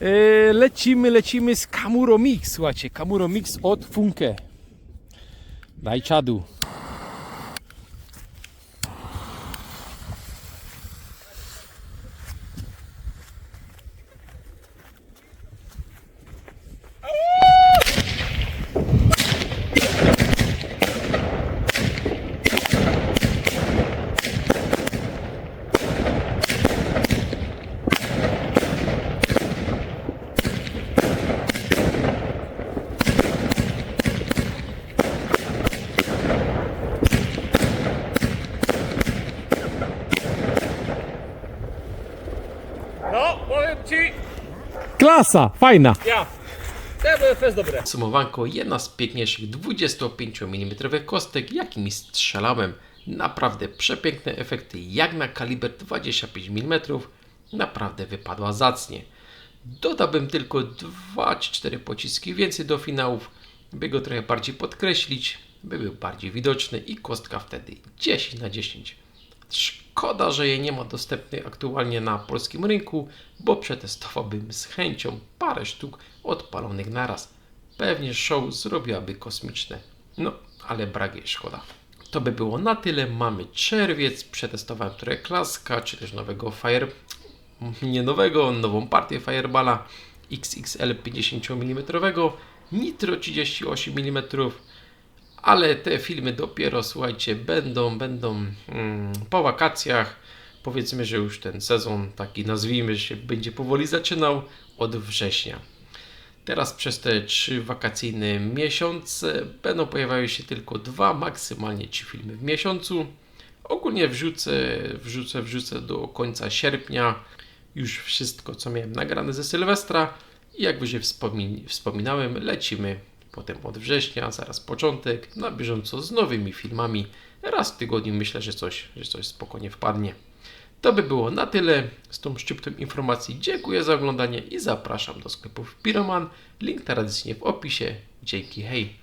E, lecimy, lecimy z Kamuro Mix, słuchajcie, Kamuro Mix od Funke. Daj czadu. No, powiem ci, Klasa, fajna. ja. TBF jest dobre. Sumowanko jedna z piękniejszych 25 mm kostek, jakimi strzelałem. Naprawdę przepiękne efekty, jak na kaliber 25 mm. Naprawdę wypadła zacnie. Dodałbym tylko 2 czy 4 pociski więcej do finałów, by go trochę bardziej podkreślić, by był bardziej widoczny i kostka wtedy 10 na 10. Szkoda, że jej nie ma dostępnej aktualnie na polskim rynku, bo przetestowałbym z chęcią parę sztuk odpalonych naraz. Pewnie show zrobiłaby kosmiczne. No, ale brak jej szkoda. To by było na tyle. Mamy czerwiec, przetestowałem trochę klaska, czy też nowego Fire... Nie nowego, nową partię Fireballa XXL 50 mm, Nitro 38 mm, ale te filmy dopiero, słuchajcie, będą, będą mm, po wakacjach. Powiedzmy, że już ten sezon, taki nazwijmy się, będzie powoli zaczynał od września. Teraz przez te trzy wakacyjne miesiące będą pojawiały się tylko dwa, maksymalnie trzy filmy w miesiącu. Ogólnie wrzucę, wrzucę, wrzucę do końca sierpnia już wszystko, co miałem nagrane ze Sylwestra. I jak już wspomin- wspominałem, lecimy potem od września, zaraz początek, na bieżąco z nowymi filmami. Raz w tygodniu myślę, że coś, że coś spokojnie wpadnie. To by było na tyle z tą szczyptą informacji. Dziękuję za oglądanie i zapraszam do sklepów Piroman. Link tradycyjnie w opisie. Dzięki, hej!